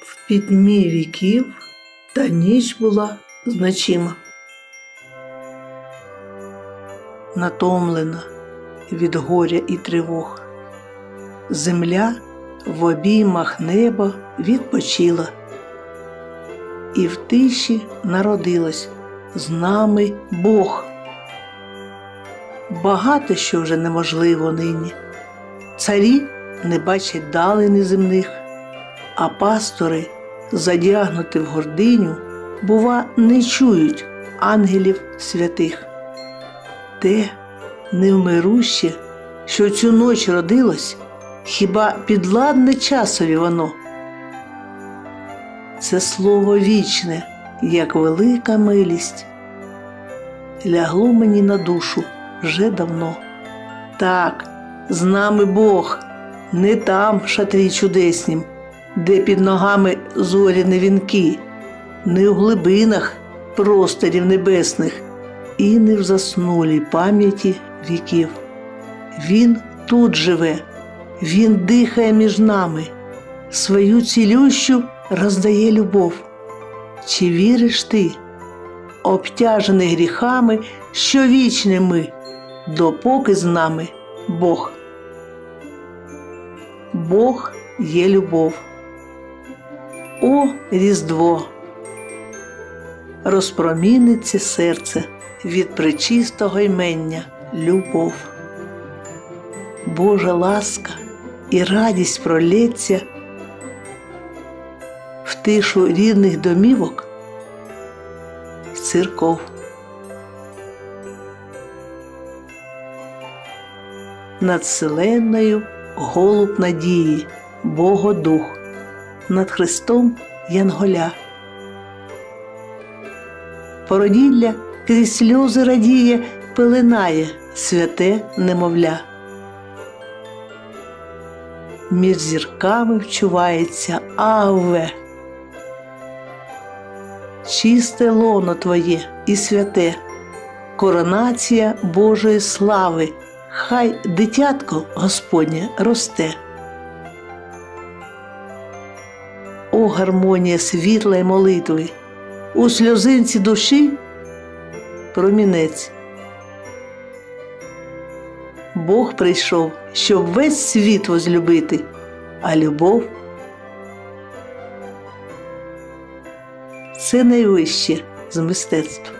В пітьмі віків та ніч була значима. Натомлена від горя і тривог. Земля в обіймах неба відпочила, і в тиші народилась з нами Бог. Багато що вже неможливо нині. Царі не бачать далини земних, а пастори, задягнути в гординю, бува, не чують ангелів святих. Те невмируще, що цю ніч родилось, хіба підладне часові воно? Це слово вічне, як велика милість, лягло мені на душу вже давно. Так, з нами Бог, не там шатрі чудеснім, де під ногами зоряні вінки, не в глибинах просторів небесних і не в заснулій пам'яті віків. Він тут живе, він дихає між нами, свою цілющу роздає любов. Чи віриш ти, обтяжений гріхами, що вічні ми, допоки з нами Бог? Бог є любов. О Різдво! Розпроміниться серце від пречистого ймення любов. Божа ласка і радість пролється в тишу рідних домівок церков. Над вселенною голуб надії, Богодух, над Христом Янголя. Породілля крізь сльози радіє, пеленає святе немовля. Між зірками вчувається Аве. Чисте лоно Твоє і святе, коронація Божої слави, хай дитятко Господнє росте. О гармонія світла й молитви, у сльозинці душі промінець. Бог прийшов, щоб весь світ возлюбити, а любов це найвище з мистецтв.